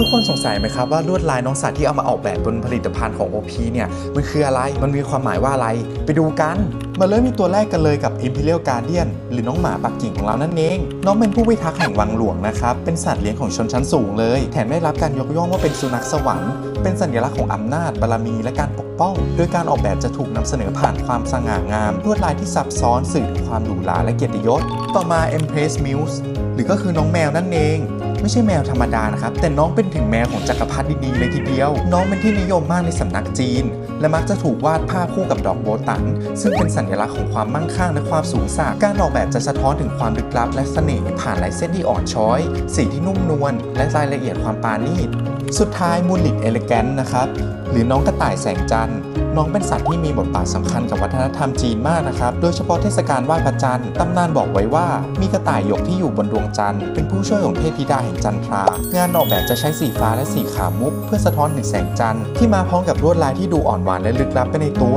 ทุกคนสงสัยไหมครับว่าลวดลายน้องสัตว์ที่เอามาออกแบบบนผลิตภัณฑ์ของ OP เนี่ยมันคืออะไร มันมีความหมายว่าอะไร ไปดูกัน มาเริ่มมีตัวแรกกันเลยกับ Imperial Guardian หรือน้องหมาปักกิ่งของเรานั่นเอง น้องเป็นผู้พิทักษ์แห่งวังหลวงนะครับ เป็นสัตว์เลี้ยงของชนชั้นสูงเลย แถมได้รับการยกย่องว่าเป็นสุนัขสวรรค์ เป็นสัญลักษณ์ของอำนาจบารมีและการปกป้อง โดยการออกแบบจะถูกนำเสนอผ่านความสง่างาม ลวดลายที่ซับซ้อนสื่อถึงความหรูหราและเกียรติยศ ต่อมา Empress Muse หรือก็คือน้องแมวนั่นเอง ไม่ใช่แมวธรรมดานะครับ แต่น้องเป็นถึงแมวของจักรพรรดิดีเลยทีเดียว น้องเป็นที่นิยมมากในสำนักจีน และมักจะถูกวาดภาพคู่กับดอกโบตัน ซึ่งเป็นสัญลักษณ์ของความมั่งคั่งและความสูงส่งการออกแบบจะสะท้อนถึงความลึกลับและเสน่ห์ผ่านลายเส้นที่อ่อนช้อย สีที่นุ่มนวลและรายละเอียดความปราณีตสุดท้ายมูลิตเอเลแกนนะครับหรือน้องกระต่ายแสงจันทร์ น้องเป็นสัตว์ที่มีบทบาทสำคัญกับวัฒนธรรมจีนมากนะครับ โดยเฉพาะเทศกาลไหว้พระจันทร์ตำนานบอกไว้ว่า มีกระต่ายหยกที่อยู่บนดวงจันทร์เป็นผู้ช่วยของเทพธิดาแห่งจันทรา งานออกแบบจะใช้สีฟ้าและสีขาวมุก เพื่อสะท้อนถึงแสงจันทร์ที่มาพร้อมกับลวดลายที่ดูอ่อนหวานและลึกลับไปในตัว